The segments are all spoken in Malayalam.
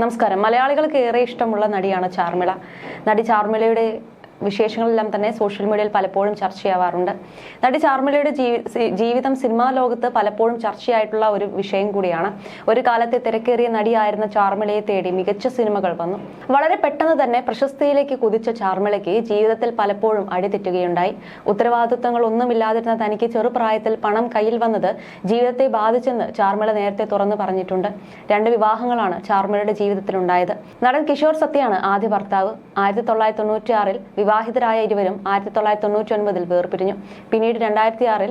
നമസ്കാരം. മലയാളികൾക്ക് ഏറെ ഇഷ്ടമുള്ള നടിയാണ് ചാർമിള. നടി ചാർമിളയുടെ വിശേഷങ്ങളെല്ലാം തന്നെ സോഷ്യൽ മീഡിയയിൽ പലപ്പോഴും ചർച്ചയാവാറുണ്ട് നടി ചാർമിളയുടെ ജീവിതം സിനിമാ ലോകത്ത് പലപ്പോഴും ചർച്ചയായിട്ടുള്ള ഒരു വിഷയം കൂടിയാണ്. ഒരു കാലത്തെ തിരക്കേറിയ നടിയായിരുന്ന ചാർമിളയെ തേടി മികച്ച സിനിമകൾ വന്നു. വളരെ പെട്ടെന്ന് തന്നെ പ്രശസ്തിയിലേക്ക് കുതിച്ച ചാർമിളയ്ക്ക് ജീവിതത്തിൽ പലപ്പോഴും അടിതെറ്റുകയുണ്ടായി. ഉത്തരവാദിത്വങ്ങൾ ഒന്നുമില്ലാതിരുന്ന തനിക്ക് ചെറുപ്രായത്തിൽ പണം കയ്യിൽ വന്നത് ജീവിതത്തെ ബാധിച്ചെന്ന് ചാർമിള നേരത്തെ തുറന്നു പറഞ്ഞിട്ടുണ്ട്. രണ്ട് വിവാഹങ്ങളാണ് ചാർമിളയുടെ ജീവിതത്തിലുണ്ടായത്. നടൻ കിഷോർ സത്യയാണ് ആദ്യ ഭർത്താവ്. ആയിരത്തി തൊള്ളായിരത്തി തൊണ്ണൂറ്റി ആറിൽ വിവാഹിതരായ ഇരുവരും ആയിരത്തി തൊള്ളായിരത്തി തൊണ്ണൂറ്റി ഒൻപതിൽ വേർപിരിഞ്ഞു. പിന്നീട് രണ്ടായിരത്തി ആറിൽ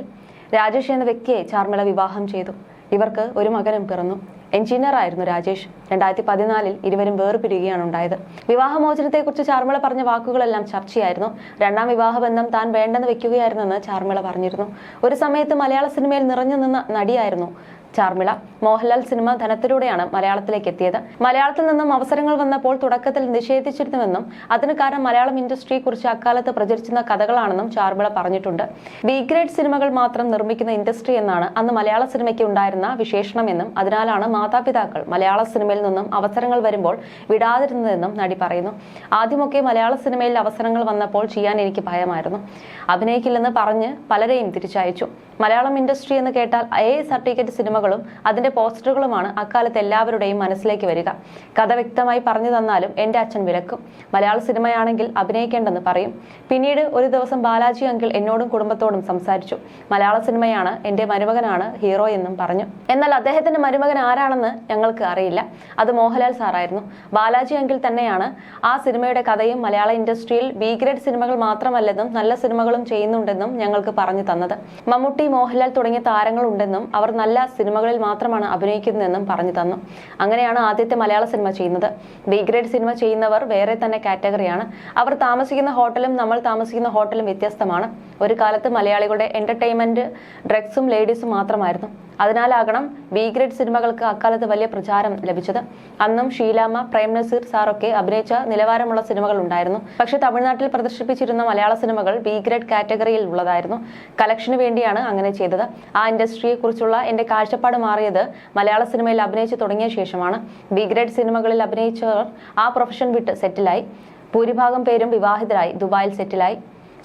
രാജേഷ് എന്ന വ്യക്തിയെ ചാർമിള വിവാഹം ചെയ്തു. ഇവർക്ക് ഒരു മകനും പിറന്നു. എഞ്ചിനീയർ ആയിരുന്നു രാജേഷ്. രണ്ടായിരത്തി പതിനാലിൽ ഇരുവരും വേർപിരിയുകയാണ് ഉണ്ടായത്. വിവാഹമോചനത്തെക്കുറിച്ച് ചാർമിള പറഞ്ഞ വാക്കുകളെല്ലാം ചർച്ചയായിരുന്നു. രണ്ടാം വിവാഹബന്ധം താൻ വേണ്ടെന്ന് വെക്കുകയായിരുന്നെന്ന് ചാർമിള പറഞ്ഞിരുന്നു. ഒരു സമയത്ത് മലയാള സിനിമയിൽ നിറഞ്ഞു നിന്ന നടിയായിരുന്നു ചാർമിള. മോഹൻലാൽ സിനിമ ധനത്തിലൂടെയാണ് മലയാളത്തിലേക്ക് എത്തിയത്. മലയാളത്തിൽ നിന്നും അവസരങ്ങൾ വന്നപ്പോൾ തുടക്കത്തിൽ നിഷേധിച്ചിരുന്നുവെന്നും അതിന് കാരണം മലയാളം ഇൻഡസ്ട്രിയെ കുറിച്ച് അക്കാലത്ത് പ്രചരിച്ചിരുന്ന കഥകളാണെന്നും ചാർമിള പറഞ്ഞിട്ടുണ്ട്. ബി ഗ്രേഡ് സിനിമകൾ മാത്രം നിർമ്മിക്കുന്ന ഇൻഡസ്ട്രി എന്നാണ് അന്ന് മലയാള സിനിമയ്ക്ക് ഉണ്ടായിരുന്ന വിശേഷണമെന്നും അതിനാലാണ് മാതാപിതാക്കൾ മലയാള സിനിമയിൽ നിന്നും അവസരങ്ങൾ വരുമ്പോൾ വിടാതിരുന്നതെന്നും നടി പറയുന്നു. ആദ്യമൊക്കെ മലയാള സിനിമയിൽ അവസരങ്ങൾ വന്നപ്പോൾ ചെയ്യാൻ എനിക്ക് ഭയമായിരുന്നു. അഭിനയിക്കില്ലെന്ന് പറഞ്ഞ് പലരെയും തിരിച്ചയച്ചു. മലയാളം ഇൻഡസ്ട്രി എന്ന് കേട്ടാൽ എ സർട്ടിഫിക്കറ്റ് സിനിമകളും അതിന്റെ പോസ്റ്ററുകളുമാണ് അക്കാലത്ത് എല്ലാവരുടെയും മനസ്സിലേക്ക് വരിക. കഥ വ്യക്തമായി പറഞ്ഞു തന്നാലും എന്റെ അച്ഛൻ വിലക്കും. മലയാള സിനിമയാണെങ്കിൽ അഭിനയിക്കേണ്ടെന്ന് പറയും. പിന്നീട് ഒരു ദിവസം ബാലാജി അങ്കിൾ എന്നോടും കുടുംബത്തോടും സംസാരിച്ചു. മലയാള സിനിമയാണ് എന്റെ മരുമകനാണ് ഹീറോ എന്നും പറഞ്ഞു. എന്നാൽ അദ്ദേഹത്തിന്റെ മരുമകൻ ആരാണെന്ന് ഞങ്ങൾക്ക് അറിയില്ല. അത് മോഹൻലാൽ സാറായിരുന്നു. ബാലാജി അങ്കിൾ തന്നെയാണ് ആ സിനിമയുടെ കഥയും മലയാള ഇൻഡസ്ട്രിയിൽ ബി ഗ്രേഡ് സിനിമകൾ മാത്രമല്ലെന്നും നല്ല സിനിമകളും ചെയ്യുന്നുണ്ടെന്നും ഞങ്ങൾക്ക് പറഞ്ഞു തന്നത്. മമ്മൂട്ടി മോഹൻലാൽ തുടങ്ങിയ താരങ്ങളുണ്ടെന്നും അവർ നല്ല സിനിമകളിൽ മാത്രമാണ് അഭിനയിക്കുന്നതെന്നും പറഞ്ഞു തന്നു. അങ്ങനെയാണ് ആദ്യത്തെ മലയാള സിനിമ ചെയ്യുന്നത്. ബി ഗ്രേഡ് സിനിമ ചെയ്യുന്നവർ വേറെ തന്നെ കാറ്റഗറിയാണ്. അവർ താമസിക്കുന്ന ഹോട്ടലും നമ്മൾ താമസിക്കുന്ന ഹോട്ടലും വ്യത്യസ്തമാണ്. ഒരു കാലത്ത് മലയാളികളുടെ എന്റർടൈൻമെന്റ് ഡ്രഗ്സും ലേഡീസും മാത്രമായിരുന്നു. അതിനാലാകണം ബി ഗ്രേഡ് സിനിമകൾക്ക് അക്കാലത്ത് വലിയ പ്രചാരം ലഭിച്ചത്. അന്നും ഷീലാമ്മ പ്രേം നസീർ സാറൊക്കെ അഭിനയിച്ച നിലവാരമുള്ള സിനിമകൾ ഉണ്ടായിരുന്നു. പക്ഷെ തമിഴ്നാട്ടിൽ പ്രദർശിപ്പിച്ചിരുന്ന മലയാള സിനിമകൾ ബി ഗ്രേഡ് കാറ്റഗറിയിൽ ഉള്ളതായിരുന്നു. കലക്ഷന് വേണ്ടിയാണ് അങ്ങനെ ചെയ്തത്. ആ ഇൻഡസ്ട്രിയെ കുറിച്ചുള്ള എന്റെ കാഴ്ചപ്പാട് മാറിയത് മലയാള സിനിമയിൽ അഭിനയിച്ചു തുടങ്ങിയ ശേഷമാണ്. ബി ഗ്രേഡ് സിനിമകളിൽ അഭിനയിച്ചവർ ആ പ്രൊഫഷൻ വിട്ട് സെറ്റിലായി ഭൂരിഭാഗം പേരും വിവാഹിതരായി. ദുബായിൽ സെറ്റിലായി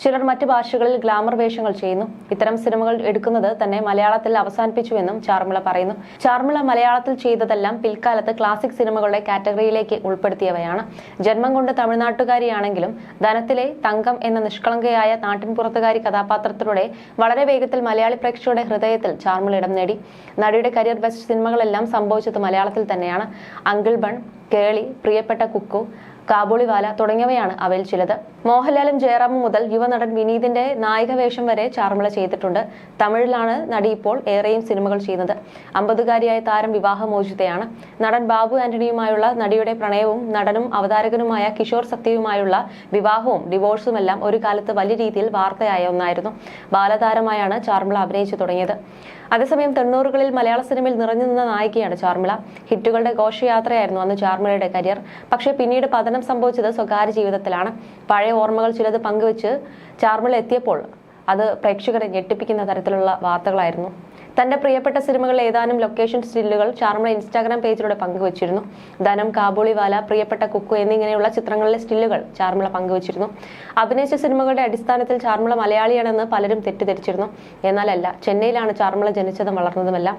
ചിലർ മറ്റു ഭാഷകളിൽ ഗ്ലാമർ വേഷങ്ങൾ ചെയ്യുന്നു. ഇത്തരം സിനിമകൾ എടുക്കുന്നത് തന്നെ മലയാളത്തിൽ അവസാനിപ്പിച്ചുവെന്നും ചാർമിള പറയുന്നു. ചാർമിള മലയാളത്തിൽ ചെയ്തതെല്ലാം പിൽക്കാലത്ത് ക്ലാസിക് സിനിമകളുടെ കാറ്റഗറിയിലേക്ക് ഉൾപ്പെടുത്തിയവയാണ്. ജന്മം കൊണ്ട് തമിഴ്നാട്ടുകാരിയാണെങ്കിലും ധനത്തിലെ തങ്കം എന്ന നിഷ്കളങ്കയായ നാട്ടിൻപുറത്തുകാരി കഥാപാത്രത്തിലൂടെ വളരെ വേഗത്തിൽ മലയാളി പ്രേക്ഷകരുടെ ഹൃദയത്തിൽ ചാർമിള ഇടം നേടി. നടിയുടെ കരിയർ ബെസ്റ്റ് സിനിമകളെല്ലാം സംഭവിച്ചത് മലയാളത്തിൽ തന്നെയാണ്. അങ്കിൾ ബൺ കേളി പ്രിയപ്പെട്ട കുക്കു കാബൂളിവാല തുടങ്ങിയവയാണ് അവയിൽ ചിലത്. മോഹൻലാലും ജയറാമും മുതൽ യുവനടൻ വിനീതിന്റെ നായിക വേഷം വരെ ചാർമിള ചെയ്തിട്ടുണ്ട്. തമിഴിലാണ് നടി ഇപ്പോൾ ഏറെയും സിനിമകൾ ചെയ്യുന്നത്. അമ്പതുകാരിയായ താരം വിവാഹമോചിതയാണ്. നടൻ ബാബു ആന്റണിയുമായുള്ള നടിയുടെ പ്രണയവും നടനും അവതാരകനുമായ കിഷോർ സത്യയുമായുള്ള വിവാഹവും ഡിവോഴ്സുമെല്ലാം ഒരു കാലത്ത് വലിയ രീതിയിൽ വാർത്തയായ ഒന്നായിരുന്നു. ബാലതാരമായാണ് ചാർമിള അഭിനയിച്ചു തുടങ്ങിയത്. അതേസമയം തൊണ്ണൂറുകളിൽ മലയാള സിനിമയിൽ നിറഞ്ഞു നിന്ന നായികയാണ് ചാർമിള. ഹിറ്റുകളുടെ ഘോഷയാത്രയായിരുന്നു അന്ന് ചാർമിളയുടെ കരിയർ. പക്ഷേ പിന്നീട് പതനം സംഭവിച്ചത് സ്വകാര്യ ജീവിതത്തിലാണ്. പഴയ ഓർമ്മകൾ ചിലത് പങ്കുവെച്ച് ചാർമിള എത്തിയപ്പോൾ അത് പ്രേക്ഷകരെ ഞെട്ടിപ്പിക്കുന്ന തരത്തിലുള്ള വാർത്തകളായിരുന്നു. തന്റെ പ്രിയപ്പെട്ട സിനിമകൾ ഏതാനും ലൊക്കേഷൻ സ്റ്റില്ലുകൾ ചാർമിള ഇൻസ്റ്റാഗ്രാം പേജിലൂടെ പങ്കുവച്ചിരുന്നു. ധനം കാബൂളിവാല പ്രിയപ്പെട്ട കുക്കു എന്നിങ്ങനെയുള്ള ചിത്രങ്ങളിലെ സ്റ്റില്ലുകൾ ചാർമിള പങ്കുവച്ചിരുന്നു. അഭിനയിച്ച സിനിമകളുടെ അടിസ്ഥാനത്തിൽ ചാർമിള മലയാളിയാണെന്ന് പലരും തെറ്റിദ്ധരിച്ചിരുന്നു. എന്നാലല്ല ചെന്നൈയിലാണ് ചാർമിള ജനിച്ചതും വളർന്നതുമല്ല.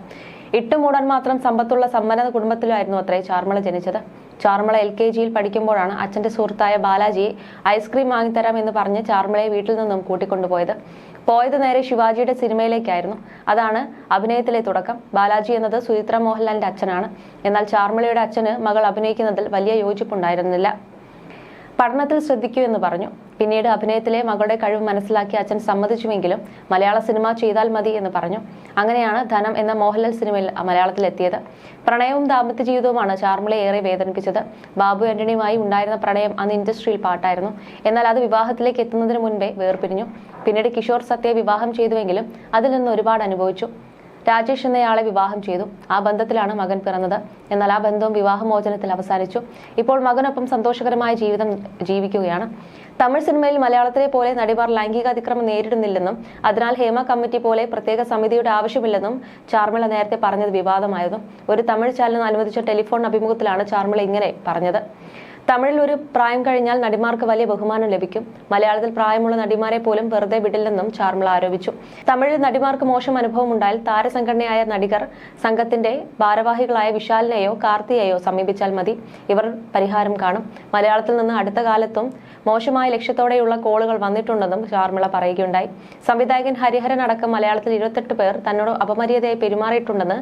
ഇട്ടുമൂടാൻ മാത്രം സമ്പത്തുള്ള സമ്പന്ന കുടുംബത്തിലായിരുന്നു അത്രേ ചാർമിള ജനിച്ചത്. ചാർമിള എൽ കെ ജിയിൽ പഠിക്കുമ്പോഴാണ് അച്ഛന്റെ സുഹൃത്തായ ബാലാജിയെ ഐസ്ക്രീം വാങ്ങിത്തരാം എന്ന് പറഞ്ഞ് ചാർമിളയെ വീട്ടിൽ നിന്നും കൂട്ടിക്കൊണ്ടുപോയത്. പോയത് നേരെ ശിവാജിയുടെ സിനിമയിലേക്കായിരുന്നു. അതാണ് അഭിനയത്തിലെ തുടക്കം. ബാലാജി എന്നത് സുചിത്ര മോഹൻലാലിന്റെ അച്ഛനാണ്. എന്നാൽ ചാർമിളയുടെ അച്ഛന് മകൾ അഭിനയിക്കുന്നതിൽ വലിയ യോജിപ്പുണ്ടായിരുന്നില്ല. പഠനത്തിൽ ശ്രദ്ധിക്കൂ എന്ന് പറഞ്ഞു. പിന്നീട് അഭിനയത്തിലെ മകളുടെ കഴിവ് മനസ്സിലാക്കി അച്ഛൻ സമ്മതിച്ചുവെങ്കിലും മലയാള സിനിമ ചെയ്താൽ മതി എന്ന് പറഞ്ഞു. അങ്ങനെയാണ് ധനം എന്ന മോഹൻലാൽ സിനിമയിൽ മലയാളത്തിൽ എത്തിയത് പ്രണയവും ദാമ്പത്യ ജീവിതവുമാണ് ചാർമിളെ ഏറെ വേദനിപ്പിച്ചത്. ബാബു ആന്റണിയുമായി ഉണ്ടായിരുന്ന പ്രണയം അന്ന് ഇൻഡസ്ട്രിയിൽ പാട്ടായിരുന്നു. എന്നാൽ അത് വിവാഹത്തിലേക്ക് എത്തുന്നതിന് മുൻപേ വേർപിരിഞ്ഞു. പിന്നീട് കിഷോർ സത്യ വിവാഹം ചെയ്തുവെങ്കിലും അതിൽ നിന്ന് ഒരുപാട് അനുഭവിച്ചു. രാജേഷ് എന്നയാളെ വിവാഹം ചെയ്തു. ആ ബന്ധത്തിലാണ് മകൻ പിറന്നത്. എന്നാൽ ആ ബന്ധവും വിവാഹമോചനത്തിൽ അവസാനിച്ചു. ഇപ്പോൾ മകനൊപ്പം സന്തോഷകരമായ ജീവിതം ജീവിക്കുകയാണ്. തമിഴ് സിനിമയിൽ മലയാളത്തിലെ പോലെ നടിമാർ ലൈംഗിക അതിക്രമം നേരിടുന്നില്ലെന്നും അതിനാൽ ഹേമ കമ്മിറ്റി പോലെ പ്രത്യേക സമിതിയുടെ ആവശ്യമില്ലെന്നും ചാർമിള നേരത്തെ പറഞ്ഞത് വിവാദമായിരുന്നു. ഒരു തമിഴ് ചാനലിന് അനുവദിച്ച ടെലിഫോൺ അഭിമുഖത്തിലാണ് ചാർമിള ഇങ്ങനെ പറഞ്ഞത്. തമിഴിൽ ഒരു പ്രായം കഴിഞ്ഞാൽ നടിമാർക്ക് വലിയ ബഹുമാനം ലഭിക്കും. മലയാളത്തിൽ പ്രായമുള്ള നടിമാരെ പോലും വെറുതെ വിടില്ലെന്നും ചാർമിള ആരോപിച്ചു. തമിഴിൽ നടിമാർക്ക് മോശം അനുഭവം ഉണ്ടായാൽ താരസംഘടനയായ നടികർ സംഘത്തിന്റെ ഭാരവാഹികളായ വിശാലിനെയോ കാർത്തിയെയോ സമീപിച്ചാൽ മതി. ഇവർ പരിഹാരം കാണും. മലയാളത്തിൽ നിന്ന് അടുത്ത കാലത്തും മോശമായ ലക്ഷ്യത്തോടെയുള്ള കോളുകൾ വന്നിട്ടുണ്ടെന്നും ചാർമിള പറയുകയുണ്ടായി. സംവിധായകൻ ഹരിഹരൻ അടക്കം മലയാളത്തിൽ ഇരുപത്തെട്ട് പേർ തന്നോട് അപമര്യാദയായി പെരുമാറിയിട്ടുണ്ടെന്ന്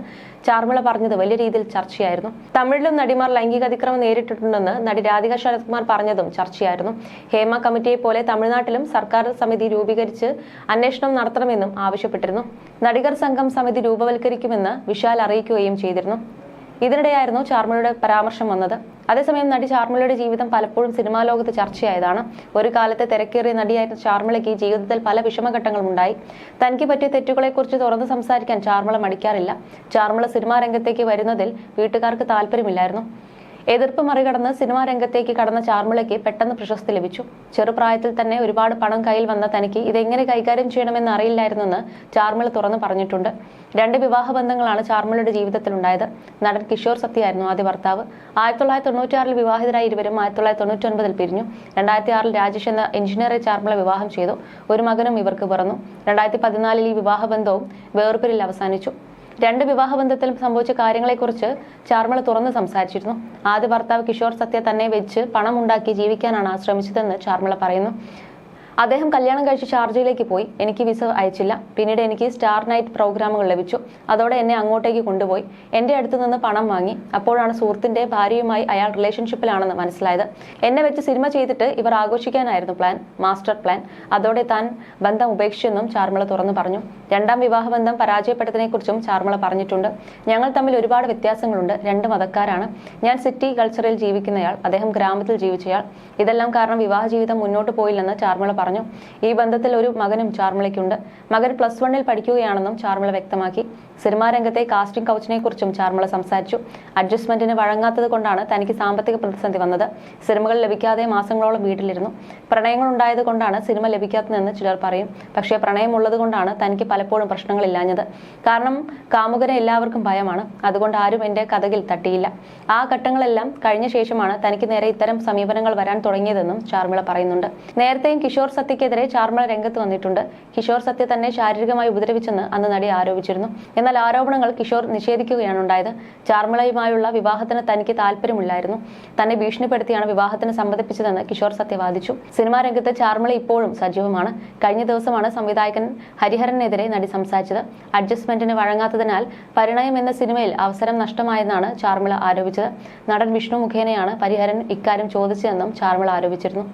ചാർമിള പറഞ്ഞത് വലിയ രീതിയിൽ ചർച്ചയായിരുന്നു. തമിഴിലും നടിമാർ ലൈംഗിക അതിക്രമം നേരിട്ടിട്ടുണ്ടെന്ന് നടി രാധിക ശരത്കുമാർ പറഞ്ഞതും ചർച്ചയായിരുന്നു. ഹേമ കമ്മിറ്റിയെ പോലെ തമിഴ്നാട്ടിലും സർക്കാർ സമിതി രൂപീകരിച്ച് അന്വേഷണം നടത്തണമെന്നും ആവശ്യപ്പെട്ടിരുന്നു. നടികർ സംഘം സമിതി രൂപവൽക്കരിക്കുമെന്ന് വിശാൽ അറിയിക്കുകയും ചെയ്തിരുന്നു. ഇതിനിടെയായിരുന്നു ചാർമിളയുടെ പരാമർശം വന്നത്. അതേസമയം നടി ചാർമിളയുടെ ജീവിതം പലപ്പോഴും സിനിമാ ലോകത്ത് ചർച്ചയായതാണ്. ഒരു കാലത്തെ തിരക്കേറിയ നടിയായിരുന്ന ചാർമിളയ്ക്ക് ജീവിതത്തിൽ പല വിഷമഘട്ടങ്ങളും ഉണ്ടായി തനിക്ക് പറ്റിയ തെറ്റുകളെക്കുറിച്ച് തുറന്ന് സംസാരിക്കാൻ ചാർമിള മടിക്കാറില്ല. ചാർമിള സിനിമാ രംഗത്തേക്ക് വരുന്നതിൽ വീട്ടുകാർക്ക് താല്പര്യമില്ലായിരുന്നു. എതിർപ്പ് മറികടന്ന് സിനിമാ രംഗത്തേക്ക് കടന്ന ചാർമിളയ്ക്ക് പെട്ടെന്ന് പ്രശസ്തി ലഭിച്ചു. ചെറുപ്രായത്തിൽ തന്നെ ഒരുപാട് പണം കയ്യിൽ വന്ന തനിക്ക് ഇതെങ്ങനെ കൈകാര്യം ചെയ്യണമെന്ന് അറിയില്ലായിരുന്നെന്ന് ചാർമിള തുറന്നു പറഞ്ഞിട്ടുണ്ട്. രണ്ട് വിവാഹ ബന്ധങ്ങളാണ് ചാർമിളയുടെ ജീവിതത്തിൽ ഉണ്ടായത് നടൻ കിഷോർ സത്യായിരുന്നു ആദ്യ ഭർത്താവ്. ആയിരത്തി തൊള്ളായിരത്തി വിവാഹിതരായി വിവാഹിതരായ ഇരുവരും ആയിരത്തി തൊള്ളായിരത്തി തൊണ്ണൂറ്റി ഒൻപതിൽ പിരിഞ്ഞു. രണ്ടായിരത്തി ആറിൽ രാജേഷ് എന്ന എഞ്ചിനീയറെ ചാർമിള വിവാഹം ചെയ്തു. ഒരു മകനും ഇവർക്ക് പിറന്നു. രണ്ടായിരത്തി പതിനാലിൽ ഈ വിവാഹബന്ധവും വേർപിരിൽ അവസാനിച്ചു. രണ്ട് വിവാഹബന്ധത്തിൽ സംഭവിച്ച കാര്യങ്ങളെക്കുറിച്ച് ചാർമള തുറന്ന് സംസാരിച്ചിരുന്നു. ആദ്യ ഭർത്താവ് കിഷോർ സത്യ തന്നെ വെച്ച് പണം ഉണ്ടാക്കി ജീവിക്കാനാണ് ശ്രമിച്ചതെന്ന് ചാർമള പറയുന്നു. അദ്ദേഹം കല്യാണം കഴിച്ച് ഷാർജയിലേക്ക് പോയി. എനിക്ക് വിസ അയച്ചില്ല. പിന്നീട് എനിക്ക് സ്റ്റാർ നൈറ്റ് പ്രോഗ്രാമുകൾ ലഭിച്ചു. അതോടെ എന്നെ അങ്ങോട്ടേക്ക് കൊണ്ടുപോയി. എന്റെ അടുത്ത് നിന്ന് പണം വാങ്ങി. അപ്പോഴാണ് സുഹൃത്തിന്റെ ഭാര്യയുമായി അയാൾ റിലേഷൻഷിപ്പിലാണെന്ന് മനസ്സിലായത്. എന്നെ വെച്ച് സിനിമ ചെയ്തിട്ട് ഇവർ ആഘോഷിക്കാനായിരുന്നു പ്ലാൻ മാസ്റ്റർ പ്ലാൻ അതോടെ താൻ ബന്ധം ഉപേക്ഷിച്ചെന്നും ചാർമിള തുറന്നു പറഞ്ഞു. രണ്ടാം വിവാഹബന്ധം പരാജയപ്പെട്ടതിനെക്കുറിച്ചും ചാർമിള പറഞ്ഞിട്ടുണ്ട്. ഞങ്ങൾ തമ്മിൽ ഒരുപാട് വ്യത്യാസങ്ങളുണ്ട്. രണ്ട് മതക്കാരാണ്. ഞാൻ സിറ്റി കൾച്ചറിൽ ജീവിക്കുന്നയാൾ അദ്ദേഹം ഗ്രാമത്തിൽ ജീവിച്ചയാൾ. ഇതെല്ലാം കാരണം വിവാഹ ജീവിതം മുന്നോട്ട് പോയില്ലെന്ന് ചാർമിള പറഞ്ഞു. ഈ ബന്ധത്തിൽ ഒരു മകനും ചാർമിളയ്ക്കുണ്ട്. മകൻ പ്ലസ് വണ്ണിൽ പഠിക്കുകയാണെന്നും ചാർമിള വ്യക്തമാക്കി. സിനിമാ രംഗത്തെ കാസ്റ്റിംഗ് കൗച്ചിനെ കുറിച്ചും ചാർമിള സംസാരിച്ചു. അഡ്ജസ്റ്റ്മെന്റിന് വഴങ്ങാത്തത് കൊണ്ടാണ് തനിക്ക് സാമ്പത്തിക പ്രതിസന്ധി വന്നത്. സിനിമകൾ ലഭിക്കാതെ മാസങ്ങളോളം വീട്ടിലിരുന്നു. പ്രണയങ്ങൾ ഉണ്ടായത് കൊണ്ടാണ് സിനിമ ലഭിക്കാത്തതെന്ന് ചിലർ പറയും. പക്ഷേ പ്രണയമുള്ളത് കൊണ്ടാണ് തനിക്ക് പലപ്പോഴും പ്രശ്നങ്ങൾ പ്രശ്നങ്ങളില്ലാഞ്ഞത് കാരണം കാമുകനെ എല്ലാവർക്കും ഭയമാണ്. അതുകൊണ്ട് ആരും എന്റെ കഥകിൽ തട്ടിയില്ല. ആ ഘട്ടങ്ങളെല്ലാം കഴിഞ്ഞ ശേഷമാണ് തനിക്ക് നേരെ ഇത്തരം സമീപനങ്ങൾ വരാൻ തുടങ്ങിയതെന്നും ചാർമിള പറയുന്നുണ്ട്. നേരത്തെയും കിഷോർ സത്യക്കെതിരെ ചാർമള രംഗത്ത് വന്നിട്ടുണ്ട്. കിഷോർ സത്യ തന്നെ ശാരീരികമായി ഉപദ്രവിച്ചെന്ന് അന്ന് നടി ആരോപിച്ചിരുന്നു. എന്നാൽ ആരോപണങ്ങൾ കിഷോർ നിഷേധിക്കുകയാണ് ഉണ്ടായത്. ചാർമളയുമായുള്ള വിവാഹത്തിന് തനിക്ക് താല്പര്യമില്ലായിരുന്നു. തന്നെ ഭീഷണിപ്പെടുത്തിയാണ് വിവാഹത്തിന് സമ്മതിപ്പിച്ചതെന്ന് കിഷോർ സത്യ വാദിച്ചു. സിനിമാ രംഗത്ത് ചാർമള ഇപ്പോഴും സജീവമാണ്. കഴിഞ്ഞ ദിവസമാണ് സംവിധായകൻ ഹരിഹരനെതിരെ നടി സംസാരിച്ചത്. അഡ്ജസ്റ്റ്മെന്റിന് വഴങ്ങാത്തതിനാൽ പരിണയം എന്ന സിനിമയിൽ അവസരം നഷ്ടമായെന്നാണ് ചാർമിള ആരോപിച്ചത്. നടൻ വിഷ്ണു മുഖേനയാണ് പരിഹരൻ ഇക്കാര്യം ചോദിച്ചതെന്നും ചാർമിള ആരോപിച്ചിരുന്നു.